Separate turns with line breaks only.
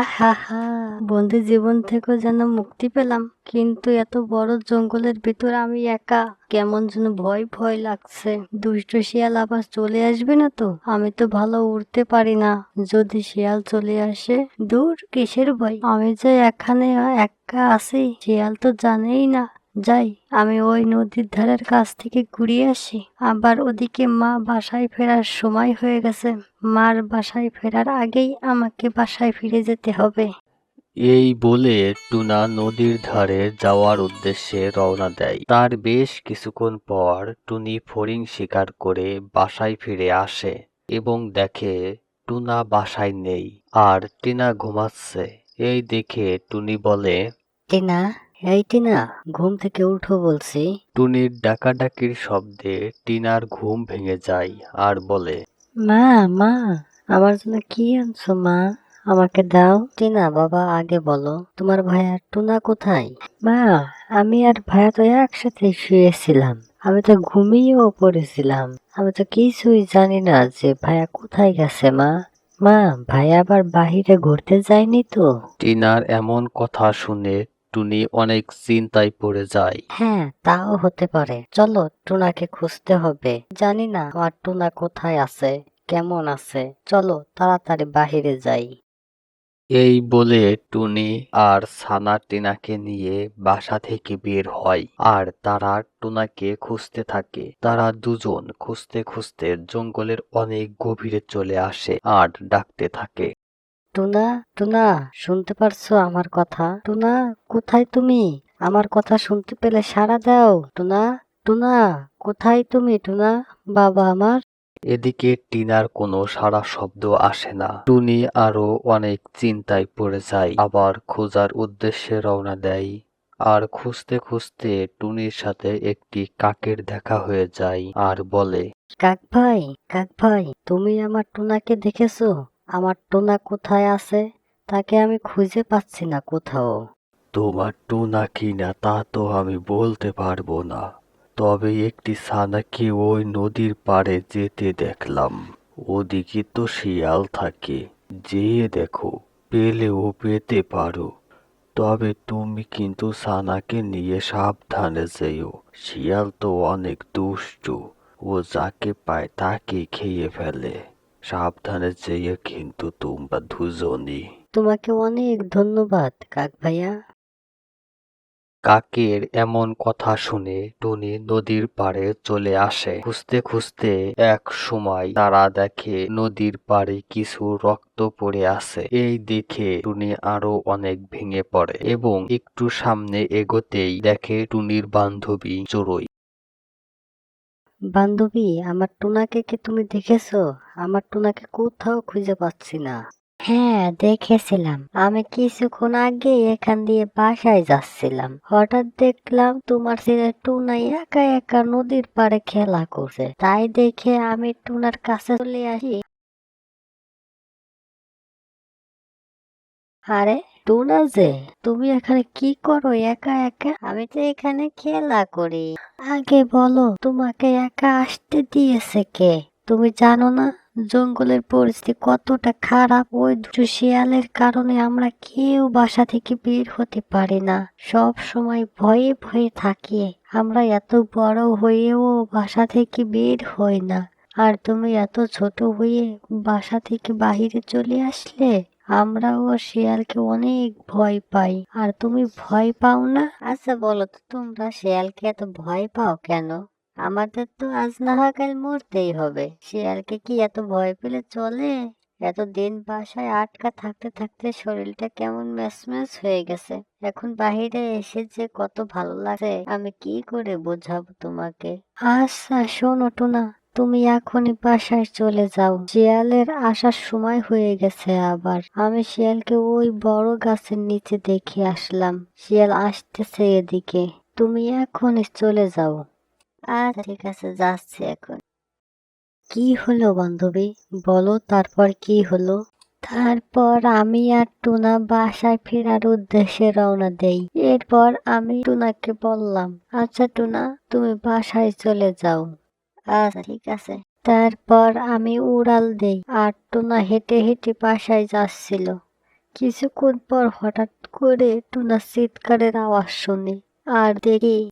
আহা বন্দি জীবন থেকেও যেন মুক্তি পেলাম। কিন্তু এত বড় জঙ্গলের ভিতর আমি একা, কেমন যেন ভয় ভয় লাগছে। দুষ্ট শিয়াল আবার চলে আসবে না তো? আমি তো ভালো উড়তে পারি না। যদি শিয়াল চলে আসে, দূর কিসের ভয়? আমি যে এখানে একা আছি, শিয়াল তো জানেই না। যাই আমি ওই নদীর ধারের কাছ থেকে ঘুরিয়ে আসি। আবার ওদিকে মা বাসায় ফেরার সময় হয়ে গেছে। মার বাসায় ফেরার আগেই আমাকে বাসায় ফিরে যেতে হবে।
এই বলে টুনা নদীর ধারে যাওয়ার উদ্দেশ্যে রওনা দেয়। তার বেশ কিছুক্ষণ পর টুনি ফড়িং শিকার করে বাসায় ফিরে আসে এবং দেখে টুনা বাসায় নেই আর টিনা ঘুমাচ্ছে। এই দেখে টুনি বলে
টিনা এই টিনা ঘুম থেকে উঠো বলছি।
টুনির ডাকাডাকির শব্দে টিনার ঘুম ভেঙে যায় আর বলে
মা মা আমার জন্য কি আনছো মা? আমাকে দাও। টিনা বাবা আগে বলো তোমার ভাইয়া টুনা কোথায়? মা আমি আর ভাইয়া তো একসাথে শুয়েছিলাম। আমি তো ঘুমিয়েও পড়েছিলাম। আমি তো কিছুই জানি না যে ভাইয়া কোথায় গেছে মা। মা ভাইয়া আবার বাহিরে ঘুরতে যায়নি তো?
টিনার এমন কথা শুনে টুনি অনেক চিন্তায় পড়ে যায়।
হ্যাঁ তাও হতে পারে। চলো টুনাকে খুঁজতে হবে। জানি না আমার টুনা কোথায় আছে কেমন আছে। চলো তাড়াতাড়ি বাহিরে যাই।
এই বলে টুনি আর সানা টিনাকে নিয়ে বাসা থেকে বের হয়। আর তারা টুনাকে খুঁজতে থাকে। তারা দুজন খুঁজতে খুঁজতে জঙ্গলের অনেক গভীরে চলে আসে আর ডাকতে থাকে।
টুনা টুনা শুনতে পারছ আমার কথা? টুনা কোথায় তুমি? আমার কথা শুনতে পেলে সাড়া দাও। টুনা টুনা কোথায় তুমি? টুনা বাবা আমার।
এদিকে টিনার কোনো সারা শব্দ আসে না। টুনি আরও অনেক চিন্তায় পড়ে যায় আবার খোঁজার উদ্দেশ্যে রওনা দেয়। আর খুঁজতে খুঁজতে টুনির সাথে একটি কাকের দেখা হয়ে যায় আর বলে
কাক ভাই কাক ভাই তুমি আমার টুনাকে দেখেছ? আমার টোনা কোথায় আছে? তাকে আমি খুঁজে পাচ্ছি না কোথাও।
তোমার টুনা কিনা তা তো আমি বলতে পারব না। তবে একটি সানাকে ওই নদীর পাড়ে যেতে দেখলাম। ওদিকে তো শিয়াল থাকে। যেয়ে দেখো, পেলে ও পেতে পারো। তবে তুমি কিন্তু সানাকে নিয়ে সাবধানে যেও শিয়াল তো অনেক দুষ্টু। ও যাকে পায় তাকে খেয়ে ফেলে। সাবধানে যেয়ে কিন্তু তোমরা দুজনই।
তোমাকে অনেক ধন্যবাদ কাক ভাইয়া।
কাকের এমন কথা শুনে টুনি নদীর পাড়ে চলে আসে। খুঁজতে খুঁজতে এক সময় তারা দেখে নদীর পাড়ে কিছু রক্ত পড়ে আছে। এই দেখে টুনি আরও অনেক ভেঙে পড়ে এবং একটু সামনে এগোতেই দেখে টুনির বান্ধবী চড়ুই।
বান্ধবী, আমার টুনাকে কি তুমি দেখেছ? আমার টুনাকে কোথাও খুঁজে পাচ্ছি না। হ্যাঁ দেখেছিলাম। আমি কিছুক্ষণ আগে এখান দিয়ে বাসায় যাচ্ছিলাম। হঠাৎ দেখলাম তোমার ছেলে টুনাই একা একা নদীর পাড়ে খেলা করছে। তাই দেখে আমি টুনার কাছে চলে আসি। আরে টুনা যে, তুমি এখানে কি করো? একা একা? আমি তো এখানে খেলা করি। আগে বলো, তোমাকে একা আসতে দিয়েছে কে? তুমি জানো না জঙ্গলের পরিস্থিতি কতটা খারাপ? ওই দুটো শিয়ালের কারণে আমরা কেউ বাসা থেকে বের হতে পারি না। সব সময় ভয়ে ভয়ে থাকি। আমরা এত বড় হয়েও বাসা থেকে বের হই না। আর তুমি এত ছোট হয়ে বাসা থেকে বাহিরে চলে আসলে? আমরাও শিয়ালকে অনেক ভয় পাই। আর তুমি ভয় পাও না? আচ্ছা বলো তো, তোমরা শিয়ালকে এত ভয় পাও কেন? আমাদের তো আজ না হয় কাল মরতেই হবে। শিয়ালকে কি এত ভয় পেলে চলে? এত দিন বাসায় আটকা থাকতে থাকতে শরীরটা কেমন ম্যাচম্যাচ হয়ে গেছে। এখন বাহিরে এসে যে কত ভালো লাগে আমি কি করে বোঝাবো তোমাকে? আচ্ছা শোনো, টুনা। তুমি এখনই বাসায় চলে যাও। শিয়ালের আসার সময় হয়ে গেছে আবার। আমি শিয়ালকে ওই বড় গাছের নিচে দেখে আসলাম। শিয়াল আসতেছে এদিকে। তুমি এখনই চলে যাও। আচ্ছা ঠিক আছে, যাচ্ছি এখন। কি হলো বান্ধবী? বলো, তারপর কি হলো? তারপর আমি আর টুনা বাসায় ফেরার উদ্দেশ্যে রওনা দেই। এরপর আমি টুনাকে বললাম আচ্ছা টুনা, তুমি বাসায় চলে যাও। আচ্ছা ঠিক আছে তারপর আমি উড়াল দেই। আর টুনা হেঁটে হেঁটে বাসায় যাচ্ছিল। কিছুক্ষণ পর হঠাৎ করে টুনা চিৎকারের আওয়াজ শুনি। আর দেখি